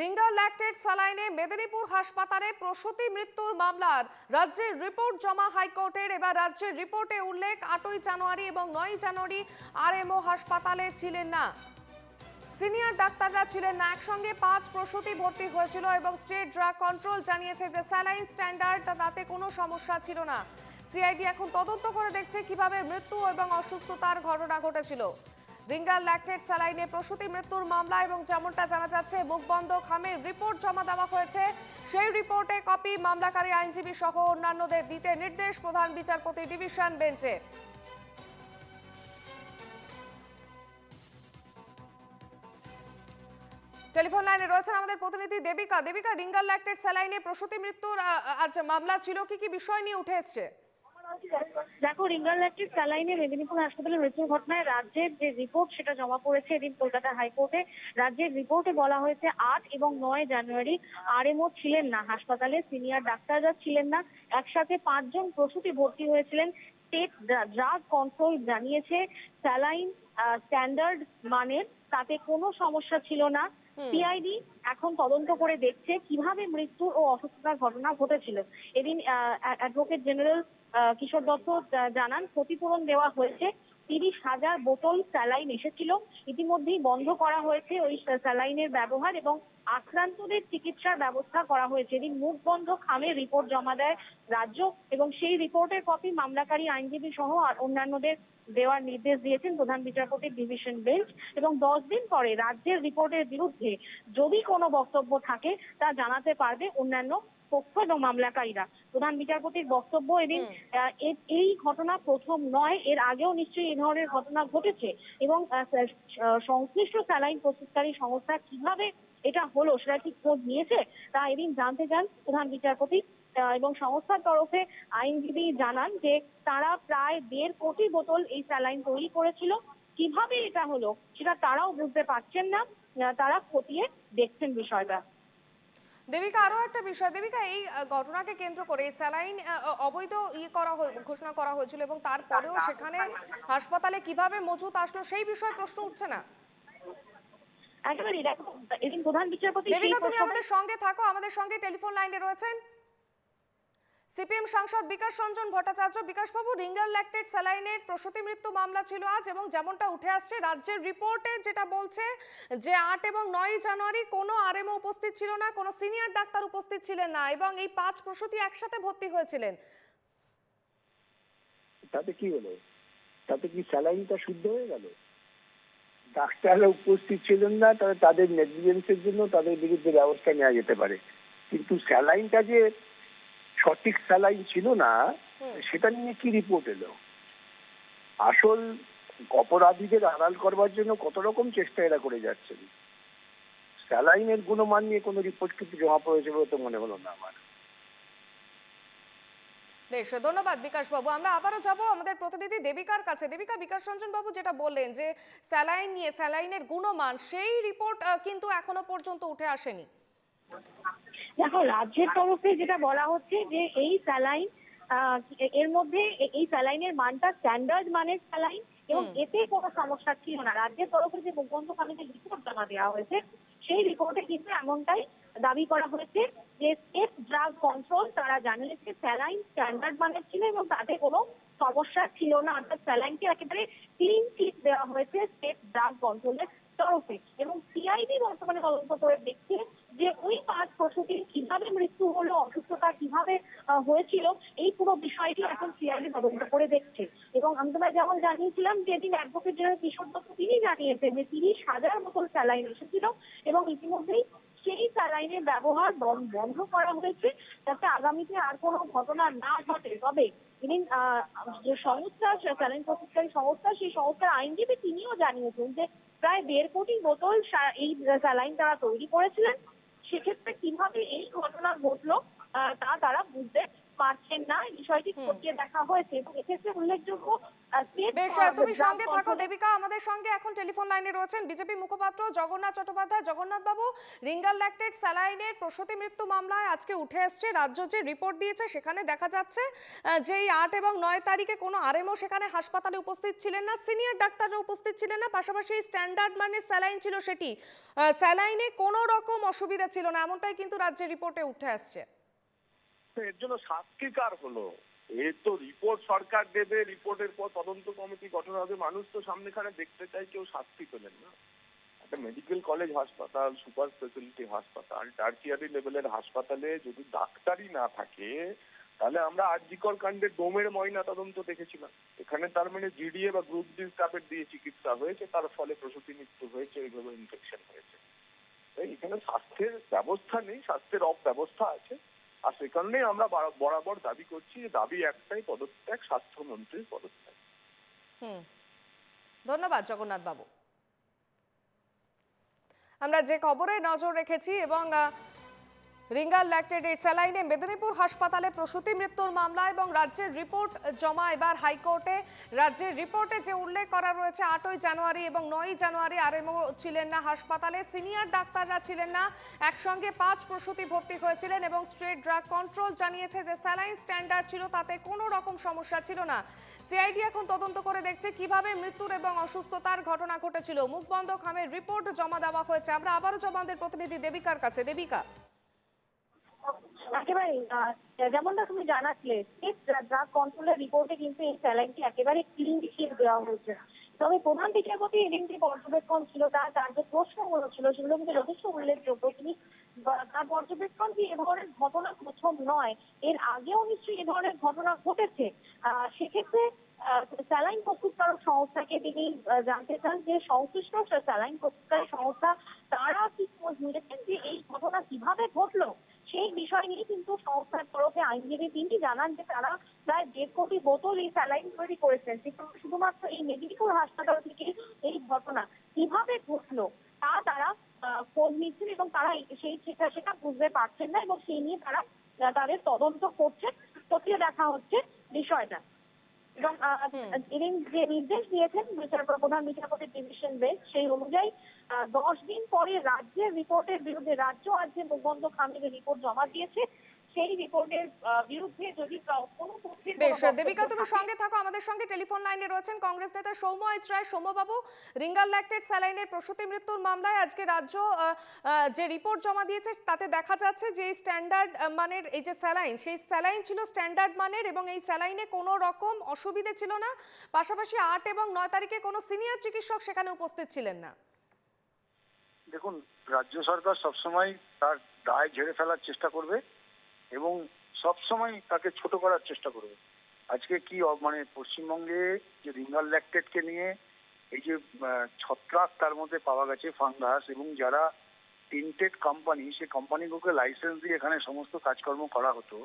Ringer lactate স্যালাইনে Medinipur হাসপাতালে প্রসূতি মৃত্যুর মামলার রাজ্যের রিপোর্ট জমা হাইকোর্টের। এবার রাজ্যের রিপোর্টে উল্লেখ, আটই জানুয়ারি এবং নয় জানুয়ারি আরএমও হাসপাতালে ছিলেন না। সিনিয়র ডাক্তাররা ছিলেন না, একসঙ্গে পাঁচ প্রসূতি ভর্তি হয়েছিল এবং স্টেট ড্রাগ কন্ট্রোল জানিয়েছে যে স্যালাইন স্ট্যান্ডার্ড, তাতে কোনো সমস্যা ছিল না। সিআইডি এখন তদন্ত করে দেখছে কীভাবে মৃত্যু এবং অসুস্থতার ঘটনা ঘটেছিল। রিঙ্গার ল্যাকটেড স্যালাইনে প্রসূতি মৃত্যুর মামলা এবং যেমনটা জানা যাচ্ছে মুখবন্ধ খামের রিপোর্ট জমা দেওয়া হয়েছে। সেই রিপোর্টে কপি মামলাকারী আইনজীবী সহ অন্যান্যদের দিতে নির্দেশ প্রধান বিচারপতি ডিভিশন বেঞ্চে। টেলিফোন লাইনে রয়েছেন আমাদের প্রতিনিধি দেবিকা। দেবিকা রিঙ্গার ল্যাকটেড স্যালাইনে প্রসূতি মৃত্যুর আজ মামলা ছিল। কি কি বিষয় নিয়ে উঠে এসছে? দেখো ল্যাকটিক স্যালাইনে মেদিনীপুর হাসপাতালের মৃত্যুর ঘটনায় রাজ্যের যে রিপোর্ট সেটা জমা পড়েছে এদিন কলকাতা হাইকোর্টে। রাজ্যের রিপোর্টে বলা হয়েছে আট এবং নয় জানুয়ারি আর আরএমও ছিলেন না। হাসপাতালে সিনিয়র ডাক্তাররা ছিলেন না। একসাথে পাঁচজন প্রসূতি ভর্তি হয়েছিলেন। স্টেট ড্রাগ কন্ট্রোল জানিয়েছে স্যালাইন স্ট্যান্ডার্ড মানের তাতে কোনো সমস্যা ছিল না। সিআইডি এখন তদন্ত করে দেখছে কীভাবে মৃত্যু ও অসুস্থতার ঘটনা ঘটেছিল। এদিন অ্যাডভোকেট জেনারেল কিশোর দত্ত জানান, ক্ষতিপূরণ দেওয়া হয়েছে। তিরিশ হাজার বোতল স্যালাইন এসেছিল। ইতিমধ্যেই বন্ধ করা হয়েছে ওই স্যালাইনের ব্যবহার এবং আক্রান্তদের চিকিৎসার ব্যবস্থা করা হয়েছে। এদিন মুখ বন্ধ খামের রিপোর্ট জমা দেয় রাজ্য এবং সেই রিপোর্টের কপি মামলাকারী আইনজীবী সহ আর অন্যান্যদের দেওয়ার নির্দেশ দিয়েছেন প্রধান বিচারপতির ডিভিশন বেঞ্চ এবং দশ দিন পরে রাজ্যের রিপোর্টের বিরুদ্ধে যদি কোনো বক্তব্য থাকে তা জানাতে পারবে অন্যান্য পক্ষ এবং মামলাকারীরা। প্রধান বিচারপতির বক্তব্য এদিন এই ঘটনা প্রথম নয় এর আগেও নিশ্চয়ই এই ধরনের ঘটনা ঘটেছে এবং সংশ্লিষ্ট স্যালাইন প্রস্তুতকারী সংস্থা কীভাবে এটা হলো সেটা ঠিক খোঁজ নিয়েছে তা এদিন জানতে চান প্রধান বিচারপতি এবং সংস্থার তরফে আইনজীবী জানান যে তারা প্রায় দেড় কোটি বোতল এই স্যালাইন তৈরি করেছিল। কীভাবে এটা হলো সেটা তারাও বুঝতে পারছেন না তারা খতিয়ে দেখছেন বিষয়টা। দেবিকা আরও একটা বিষয়। দেবিকা এই ঘটনাকে কেন্দ্র করে স্যালাইন অবৈধ ইয়ে করা হয়ে- ঘোষণা করা হয়েছিল এবং তারপরেও সেখানে হাসপাতালে কীভাবে মজুত আসলো সেই বিষয়ে প্রশ্ন উঠছে না। একেবারেই দেখো এদিন প্রধান বিচারপতি দেবিকা তুমি আমাদের সঙ্গে থাকো আমাদের সঙ্গে টেলিফোন লাইনে রয়েছেন। সিপিএম সাংসদ বিকাশ রঞ্জন ভট্টাচার্য, বিকাশবাবু রিঙ্গার ল্যাকটেড স্যালাইনের প্রসূতি মৃত্যু মামলা ছিল আজ এবং যেমনটা উঠে আসছে, রাজ্যের রিপোর্টে যেটা বলছে যে আট এবং নয় জানুয়ারি কোনো আরএমও উপস্থিত ছিল না, কোনো সিনিয়র ডাক্তার উপস্থিত ছিলেন না এবং এই পাঁচ প্রসূতি একসাথে ভর্তি হয়েছিলেন। তাতে কি হলো? তাতে কি স্যালাইনটা শুদ্ধ হয়ে গেল? ডাক্তাররা উপস্থিত ছিলেন না, তাহলে তাদের নেগলিজেন্সের জন্য তাদের বিরুদ্ধে ব্যবস্থা নেওয়া যেতে পারে। কিন্তু স্যালাইনটা যে সঠিক স্যালাইন ছিল না সেটা নিয়ে কি রিপোর্ট এলো? আসল অপরাধীদের আড়াল করবার জন্য কত রকম চেষ্টা এরা করে যাচ্ছেন? স্যালাইনের গুণমান নিয়ে কোনো রিপোর্ট কিন্তু জমা পড়েছে বলে তো মনে হলো না আমার। বেশ ধন্যবাদ বিকাশ বাবু আমরা আবারও যাব আমাদের প্রতিনিধি দেবিকার কাছে। দেবিকা বিকাশ রঞ্জন বাবু যেটা বললেন যে স্যালাইন নিয়ে স্যালাইনের গুণমান সেই রিপোর্ট কিন্তু এখনও পর্যন্ত উঠে আসেনি। দেখো রাজ্যের তরফে যেটা বলা হচ্ছে যে এই স্যালাইন এর মধ্যে এই স্যালাইনের মানটা স্ট্যান্ডার্ড মানের স্যালাইন এবং এতে কোনো সমস্যা ছিল না। রাজ্যের তরফে যে মুখবন্ধ খামিতে রিপোর্ট জমা দেওয়া হয়েছে সেই রিপোর্টে কিন্তু এমনটাই দাবি করা হয়েছে যে স্টেট ড্রাগ কন্ট্রোল তারা জানিয়েছে স্যালাইন স্ট্যান্ডার্ড মানের ছিল এবং তাতে কোনো সমস্যা ছিল না। অর্থাৎ স্যালাইনকে একেবারে ক্লিন চিট দেওয়া হয়েছে স্টেট ড্রাগ কন্ট্রোলের তরফে এবং সিআইডি বর্তমানে তদন্ত করে দেখছে যে ওই পাঁচ প্রসূতির কীভাবে মৃত্যু হলো, অসুস্থতা কীভাবে হয়েছিল, এই পুরো বিষয়টি এখন সিআইডি তদন্ত করে দেখছে। এবং আমি তোমায় যেমন জানিয়েছিলাম যে দিন অ্যাডভোকেট জেনারেল কিশোর দত্ত তিনি জানিয়েছেন যে তিরিশ হাজার মতন স্যালাইন এসেছিল এবং ইতিমধ্যেই সেই স্যালাইনের ব্যবহার বন- বন্ধ করা হয়েছে যাতে আগামীতে আর কোনো ঘটনা না ঘটে। তবে তিনি যে সংস্থা স্যালাইন প্রস্তুতকারী সংস্থা, সেই সংস্থার আইনজীবী তিনিও জানিয়েছেন যে প্রায় দেড় কোটি বোতল এই স্যালাইন তারা তৈরি করেছিলেন। সেক্ষেত্রে কীভাবে এই ঘটনা ঘটলো তা তারা বুঝতে পারছেন না। এই বিষয়টি খতিয়ে দেখা হয়েছে এবং এক্ষেত্রে উল্লেখযোগ্য বেশ তুমি সঙ্গে থাকো দেবিকা আমাদের সঙ্গে এখন টেলিফোন লাইনে রয়েছেন বিজেপি মুখপাত্র জগন্নাথ চট্টোপাধ্যায়। জগন্নাথ বাবু রিঙ্গাল ল্যাকটেড স্যালাইনের প্রসূতি মৃত্যু মামলায় আজকে উঠে এসছে রাজ্য যে রিপোর্ট দিয়েছে সেখানে দেখা যাচ্ছে যে এই আট এবং নয় তারিখে কোনো আরএমও সেখানে হাসপাতালে উপস্থিত ছিলেন না সিনিয়র ডাক্তাররা উপস্থিত ছিলেন না পাশাপাশি স্ট্যান্ডার্ড মানে স্যালাইন ছিল সেটি স্যালাইনে কোনো রকম অসুবিধা ছিল না এমনটাই কিন্তু রাজ্যের রিপোর্টে উঠে আসছে। এর জন্য শাস্তি কার হলো। এর তো রিপোর্ট সরকার দেবে, রিপোর্টের পর তদন্ত কমিটি গঠন হবে। মানুষ তো সামনেখানে দেখতে চায় কেউ শাস্তি পেলেন না। একটা মেডিকেল কলেজ হাসপাতাল, সুপার স্পেশালিটি হাসপাতাল টার্সিয়ারি লেভেলের হাসপাতালে যদি ডাক্তারই না থাকে, তাহলে আমরা আরজিকর কাণ্ডে ডোমের ময়না তদন্ত দেখেছিলাম। এখানে তার মানে জিডিএ বা গ্রুপ ডি স্টাফের দিয়ে চিকিৎসা হয়েছে, তার ফলে প্রসূতি মৃত্যু হয়েছে, এইভাবে ইনফেকশন হয়েছে। এখানে স্বাস্থ্যের ব্যবস্থা নেই, স্বাস্থ্যের অব্যবস্থা আছে। আর সে কারণেই আমরা বার- বরাবর দাবি করছি যে দাবি একটাই, পদত্যাগ, স্বাস্থ্যমন্ত্রীর পদত্যাগ। হুম। ধন্যবাদ জগন্নাথ বাবু আমরা যে খবরে নজর রেখেছি এবং রিঙ্গাল ল্যাকটেডের স্যালাইনে মেদিনীপুর হাসপাতালে প্রসূতি মৃত্যুর মামলা এবং রাজ্যের রিপোর্ট জমা এবার হাইকোর্টে। রাজ্যের রিপোর্টে যে উল্লেখ করা রয়েছে, আটই জানুয়ারি এবং নয়ই জানুয়ারি আরএমও ছিলেন না হাসপাতালে, সিনিয়র ডাক্তাররা ছিলেন না, একসঙ্গে পাঁচ প্রসূতি ভর্তি হয়েছিলেন এবং স্ট্রেট ড্রাগ কন্ট্রোল জানিয়েছে যে স্যালাইন স্ট্যান্ডার্ড ছিল, তাতে কোনো রকম সমস্যা ছিল না। সিআইডি এখন তদন্ত করে দেখছে কীভাবে মৃত্যুর এবং অসুস্থতার ঘটনা ঘটেছিল। মুখবন্ধ খামের রিপোর্ট জমা দেওয়া হয়েছে। আমরা আবারও জমাদের প্রতিনিধি দেবিকার কাছে। দেবিকা। একেবারে যেমনটা তুমি জানাচ্ছিলে স্টেট ড্রাগ কন্ট্রোলের রিপোর্টে কিন্তু এই স্যালাইনটি একেবারে ক্লিন শিট দেওয়া হয়েছে। তবে প্রধান বিচারপতি এদিন যে পর্যবেক্ষণ ছিল, তার তার যে প্রশ্নগুলো ছিল, সেগুলো কিন্তু যথেষ্ট উল্লেখযোগ্য। তিনি তার পর্যবেক্ষণ যে এ ধরনের ঘটনা প্রথম নয়, এর আগেও নিশ্চয়ই এ ধরনের ঘটনা ঘটেছে। সেক্ষেত্রে স্যালাইন প্রস্তুতকারক সংস্থাকে তিনি জানতে চান যে সংশ্লিষ্ট স্যালাইন প্রস্তুতকারী সংস্থা, তারা কি খোঁজ নিয়েছেন যে এই ঘটনা কীভাবে ঘটলো? সেই বিষয় নিয়ে কিন্তু সংস্থার তরফে আইনজীবী তিনি জানান যে তারা প্রায় দেড় কোটি বোতল এই স্যালাইন তৈরি করেছেন। শুধুমাত্র এই মেদিনীপুর হাসপাতাল থেকে এই ঘটনা কীভাবে ঘটলো তা তারা খোঁজ নিচ্ছেন এবং তারা সেই সেটা সেটা বুঝতে পারছেন না এবং সেই নিয়ে তারা তাদের তদন্ত করছেন। খতিয়ে দেখা হচ্ছে বিষয়টা। এবং এদিন যে নির্দেশ দিয়েছেন বিচারপতি প্রধান বিচারপতি ডিভিশন বেঞ্চ সেই অনুযায়ী দশ দিন পরে রাজ্যের রিপোর্টের বিরুদ্ধে রাজ্য আজ যে মুখবন্ধ খামের রিপোর্ট জমা দিয়েছে সেই রিপোর্টের বিরুদ্ধে যদি কোনো বেশ দেবিকা তুমি সঙ্গে থাকো আমাদের সঙ্গে টেলিফোন লাইনে রয়েছেন কংগ্রেস নেতা সৌম্য এইচ রায় সৌম্যবাবু রিঙ্গাল ল্যাকটেড স্যালাইনের প্রসূতি মৃত্যুর মামলায় আজকে রাজ্য যে রিপোর্ট জমা দিয়েছে তাতে দেখা যাচ্ছে যে এই স্ট্যান্ডার্ড মানের এই যে স্যালাইন সেই স্যালাইন ছিল স্ট্যান্ডার্ড মানের এবং এই স্যালাইনে কোনো রকম অসুবিধে ছিল না। পাশাপাশি আট এবং নয় তারিখে কোনো সিনিয়র চিকিৎসক সেখানে উপস্থিত ছিলেন না। দেখুন, রাজ্য সরকার সবসময় তার দায় ঝেড়ে ফেলার চেষ্টা করবে এবং সবসময় তাকে ছোট করার চেষ্টা করবে। আজকে কি মানে পশ্চিমবঙ্গে যে রিঙ্গাল ল্যাকটেডকে নিয়ে এই যে ছত্রাক তার মধ্যে পাওয়া গেছে, ফাঙ্গাস, এবং যারা টিন্টেড কোম্পানি, সেই কোম্পানিগুলোকে লাইসেন্স দিয়ে এখানে সমস্ত কাজকর্ম করা হতো,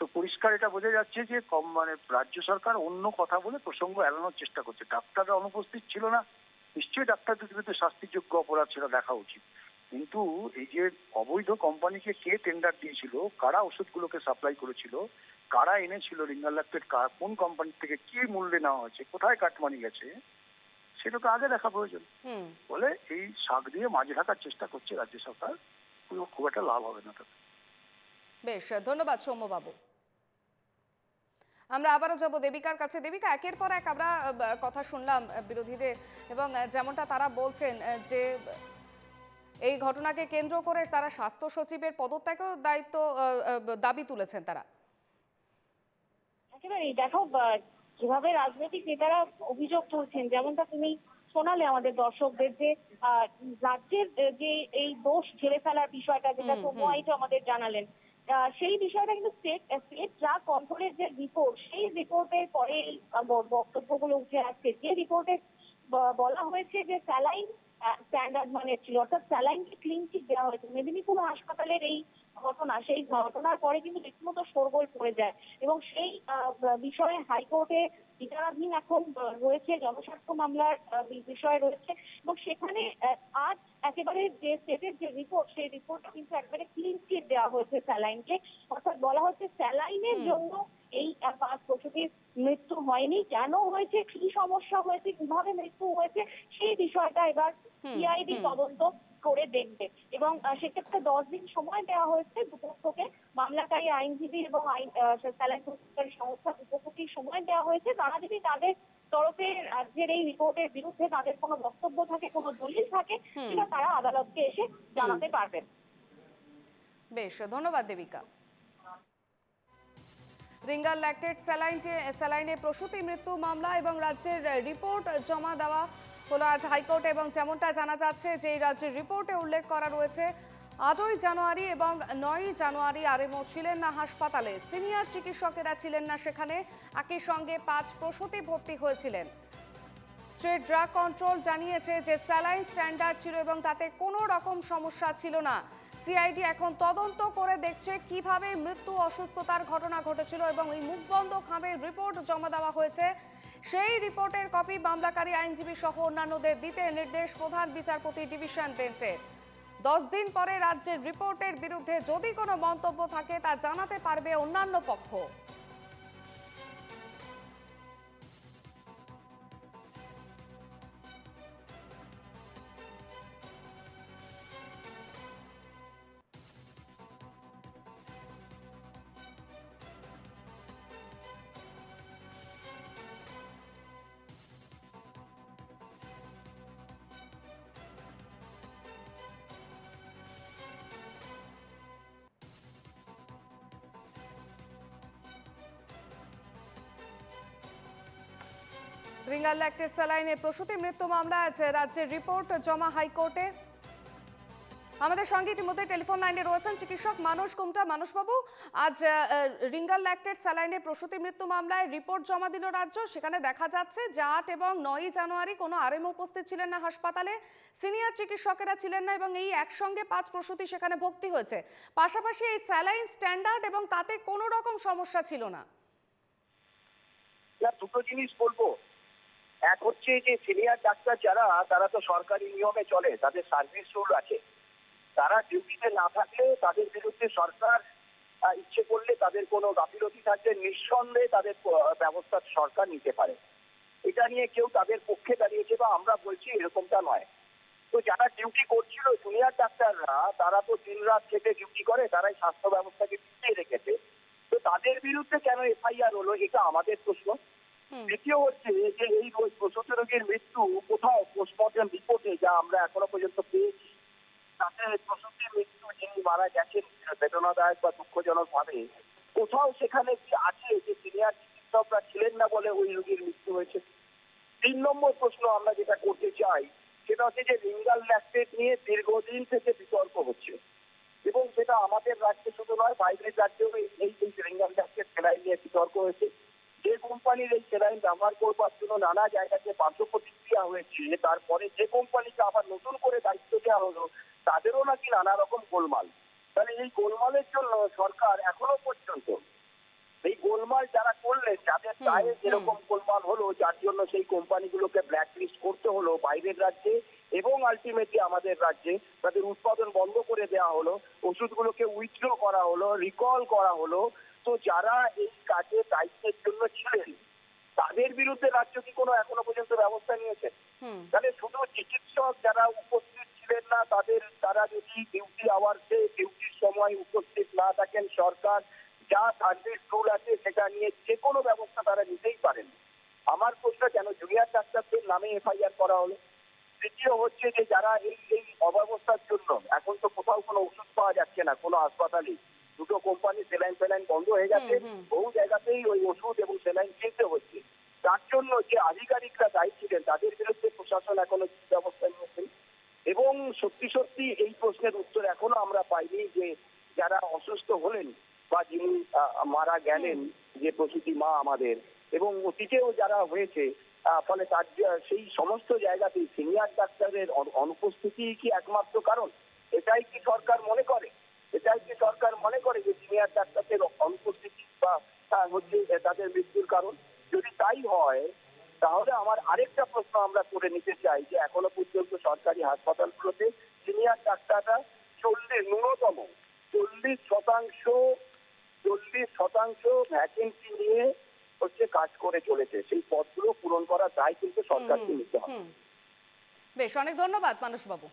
তো পরিষ্কার এটা বোঝা যাচ্ছে যে কম মানে রাজ্য সরকার অন্য কথা বলে প্রসঙ্গ এড়ানোর চেষ্টা করছে। ডাক্তাররা অনুপস্থিত ছিল না নিশ্চয়ই ডাক্তারদের বিরুদ্ধে শাস্তিযোগ্য অপরাধ সেটা দেখা উচিত। কিন্তু এই যে অবৈধ কোম্পানিকে কে টেন্ডার দিয়েছিল কারা ওষুধগুলোকে সাপ্লাই করেছিল কারা এনেছিল রিঙ্গাল ল্যাকটেড কোন কোম্পানি থেকে কি মূল্যে নেওয়া হয়েছে কোথায় কাটমানি গেছে সেটা তো আগে দেখা প্রয়োজন। বলে এই শাক দিয়ে মাঝে থাকার চেষ্টা করছে রাজ্য সরকার খুব- খুব একটা লাভ হবে না বেশ ধন্যবাদ সৌম্যবাবু। আমরা আবারও যাব দেবিকার কাছে। দেবিকা একের পর এক আমরা কথা শুনলাম বিরোধীদের। এবং যেমনটা তারা বলছেন যে এই ঘটনাকে কেন্দ্র করে তারা স্বাস্থ্য সচিবের পদত্যাগেও দায়িত্ব দাবি তুলেছেন তারা। একেবারেই। দেখো যেভাবে রাজনৈতিক নেতারা অভিযোগ তুলছেন যেমনটা তুমি শোনালে আমাদের দর্শকদের যে আহ, রাজ্যের যে এই দোষ ঝেড়ে ফেলার বিষয়টা যেটা সৌম্য আমাদের জানালেন সেই বিষয়টা কিন্তু স্টেট স্টেট ড্রাগ কন্ট্রোলের যে রিপোর্ট সেই রিপোর্টের পরে গুলো বক্তব্যগুলো উঠে আসছে। যে রিপোর্টে বলা হয়েছে যে স্যালাইন স্ট্যান্ডার্ড মানে ছিল, অর্থাৎ স্যালাইনকে ক্লিন চিট দেওয়া হয়েছে। মেদিনীপুর হাসপাতালের এই ঘটনা সেই ঘটনার পরে কিন্তু রীতিমতো শোরগোল পড়ে যায়। এবং সেই বিষয়ে হাইকোর্টে বিচারাধীন এখন রয়েছে জনস্বার্থ মামলার বিষয় রয়েছে। এবং সেখানে আজ একেবারে যে স্টেটের যে রিপোর্ট সেই রিপোর্টে কিন্তু একেবারে ক্লিন চিট দেওয়া হয়েছে স্যালাইনকে। অর্থাৎ বলা হচ্ছে স্যালাইনের জন্য এই পাঁচ প্রসূতির মৃত্যু হয়নি। কেন হয়েছে? কি সমস্যা হয়েছে? কীভাবে মৃত্যু হয়েছে? সেই বিষয়টা এবার সিআইডি। তদন্ত করে দেখবে। এবং সেক্ষেত্রে দশ দিন সময় দেওয়া হয়েছে দুপক্ষকে মামলাকারী আইনজীবী এবং আইন আহ, সংস্থা দুপক্ষকেই সময় দেওয়া হয়েছে। তারা যদি তাদের তরফে রাজ্যের এই রিপোর্টের বিরুদ্ধে তাদের কোনো বক্তব্য থাকে কোনো দলিল থাকে সেটা তারা আদালতকে এসে জানাতে পারবেন। বেশ ধন্যবাদ দেবিকা। রিঙ্গার ল্যাকটেড স্যালাইনে স্যালাইনে প্রসূতি মৃত্যু মামলা এবং রাজ্যের রিপোর্ট জমা দেওয়া হলো আজ হাইকোর্টে এবং যেমনটা জানা যাচ্ছে যে এই রাজ্যের রিপোর্টে উল্লেখ করা রয়েছে, আটই জানুয়ারি এবং নয়ই জানুয়ারি আরএমও ছিলেন না হাসপাতালে। সিনিয়র চিকিৎসকেরা ছিলেন না সেখানে, একই সঙ্গে পাঁচ প্রসূতি ভর্তি হয়েছিলেন। স্টেট ড্রাগ কন্ট্রোল জানিয়েছে যে স্যালাইন স্ট্যান্ডার্ড ছিল এবং তাতে কোনো রকম সমস্যা ছিল না। সিআইডি এখন তদন্ত করে দেখছে কীভাবে মৃত্যু অসুস্থতার ঘটনা ঘটেছিল এবং এই মুখবন্ধ খামের রিপোর্ট জমা দেওয়া হয়েছে। সেই রিপোর্টের কপি মামলাকারী আইনজীবী সহ অন্যান্যদের দিতে নির্দেশ প্রধান বিচারপতি ডিভিশন বেঞ্চের দশ দিন পরে রাজ্যের রিপোর্টের বিরুদ্ধে যদি কোনো মন্তব্য থাকে তা জানাতে পারবে অন্যান্য পক্ষ। রিঙ্গার ল্যাক্টেড স্যালাইনের প্রসূতি মৃত্যু মামলা আজ রাজ্যের রিপোর্ট জমা হাইকোর্টে। আমাদের সঙ্গে ইতিমধ্যে টেলিফোন লাইনে রয়েছেন চিকিৎসক মানুষ কুমটা মানুষবাবু আজ রিঙ্গার ল্যাক্টেড স্যালাইনের প্রসূতি মৃত্যু মামলায় রিপোর্ট জমা দিল রাজ্য। সেখানে দেখা যাচ্ছে যে আট এবং নয়ই জানুয়ারি কোনো আরএম উপস্থিত ছিলেন না হাসপাতালে। সিনিয়র চিকিৎসকেরা ছিলেন না এবং এই একসঙ্গে পাঁচ প্রসূতি সেখানে ভর্তি হয়েছে। পাশাপাশি এই স্যালাইন স্ট্যান্ডার্ড এবং তাতে কোনো রকম সমস্যা ছিল না, দুটো জিনিস বলব। এক হচ্ছে যে সিনিয়র ডাক্তার যারা, তারা তো সরকারি নিয়মে চলে, তাদের সার্ভিস রুল আছে। তারা ডিউটিতে না থাকলে তাদের বিরুদ্ধে সরকার ইচ্ছে করলে তাদের কোনো গাফিলতি থাকলে নিঃসন্দেহে তাদের ব্যবস্থা সরকার নিতে পারে। এটা নিয়ে কেউ তাদের পক্ষে দাঁড়িয়েছে বা আমরা বলছি এরকমটা নয়। তো যারা ডিউটি করছিল জুনিয়র ডাক্তাররা তারা তো দিন রাত থেকে ডিউটি করে, তারাই স্বাস্থ্য ব্যবস্থাকে পিছিয়ে রেখেছে। তো তাদের বিরুদ্ধে কেন এফআইআর হলো, এটা আমাদের প্রশ্ন। দ্বিতীয় হচ্ছে যে এই প্রসূতি রোগীর মৃত্যু কোথাও পোস্টমর্টম রিপোর্টে যা আমরা এখনও পর্যন্ত পেয়েছি, তাতে প্রসূতির মৃত্যু যিনি মারা গেছেন বেদনাদায়ক বা দুঃখজনক ভাবে, কোথাও সেখানে কি আছে যে সিনিয়র চিকিৎসকরা ছিলেন না বলে ওই রোগীর মৃত্যু হয়েছে? তিন নম্বর প্রশ্ন আমরা যেটা করতে চাই, সেটা হচ্ছে যে লিঙ্গাল ল্যাকটেট নিয়ে দীর্ঘদিন থেকে বিতর্ক হচ্ছে। এবং সেটা আমাদের রাজ্যে শুধু নয়, বাইরের রাজ্যেও এই রিঙ্গাল ল্যাকটেট সেলাই নিয়ে বিতর্ক হয়েছে। যে কোম্পানির এই সেলাইন ব্যবহার করবার জন্য নানা জায়গাতে পার্শ্ব প্রতিক্রিয়া হয়েছে তারপরে যে কোম্পানিকে আবার নতুন করে দায়িত্ব দেওয়া হলো তাদেরও নাকি নানা রকম গোলমাল তাহলে এই গোলমালের জন্য সরকার এখনও পর্যন্ত এই গোলমাল যারা করলেন যাদের হুম। যেরকম গোলমাল হলো যার জন্য সেই কোম্পানিগুলোকে ব্ল্যাক লিস্ট করতে হলো বাইরের রাজ্যে এবং আলটিমেটলি আমাদের রাজ্যে তাদের উৎপাদন বন্ধ করে দেওয়া হলো ওষুধগুলোকে উইথড্র করা হলো রিকল করা হলো তো যারা এই কাজে দায়িত্বের জন্য ছিলেন তাদের বিরুদ্ধে রাজ্য কি কোনো এখনও পর্যন্ত ব্যবস্থা নিয়েছে? তাহলে শুধু চিকিৎসক যারা উপস্থিত ছিলেন না তাদের তারা যদি ডিউটি আওয়ার্সে ডিউটির সময় উপস্থিত না থাকেন সরকার যা সার্ভিস রুল আছে সেটা নিয়ে যে কোনো ব্যবস্থা তারা নিতেই পারেন। আমার প্রশ্ন কেন? জুনিয়র ডাক্তারদের নামে এফআইআর করা হলো। তৃতীয় হচ্ছে যে যারা এই এই অব্যবস্থার জন্য এখন তো কোথাও কোনো ওষুধ পাওয়া যাচ্ছে না কোনো হাসপাতালে দুটো কোম্পানি সেলাইন ফেলাইন বন্ধ হয়ে গেছে। বহু জায়গাতেই ওই ওষুধ এবং সেলাইন কিনতে হচ্ছে। তার জন্য যে আধিকারিকরা দায়ী ছিলেন তাদের বিরুদ্ধে প্রশাসন এখনও ব্যবস্থা নিয়েছেন এবং সত্যি সত্যি এই প্রশ্নের উত্তর এখনও আমরা পাইনি যে যারা অসুস্থ হলেন বা যিনি মারা গেলেন যে প্রসূতি মা আমাদের এবং অতীতেও যারা হয়েছে ফলে তার সেই সমস্ত জায়গাতেই সিনিয়র ডাক্তারের অনুপস্থিতি কি একমাত্র কারণ? এটাই কি সরকার মনে করে এটাই কি সরকার মনে করে যে সিনিয়র ডাক্তারদের অনুপস্থিতি বা আহ, হচ্ছে তাদের মৃত্যুর কারণ। যদি তাই হয় তাহলে আমার আরেকটা প্রশ্ন আমরা করে নিতে চাই যে এখনও পর্যন্ত সরকারি হাসপাতালগুলোতে সিনিয়র ডাক্তাররা চল্লিশ ন্যূনতম চল্লিশ শতাংশ চল্লিশ শতাংশ ভ্যাকেন্সি নিয়ে হচ্ছে কাজ করে চলেছে। সেই পদগুলো পূরণ করার দায় কিন্তু সরকারকে নিতে হবে। বেশ অনেক ধন্যবাদ মানসবাবু।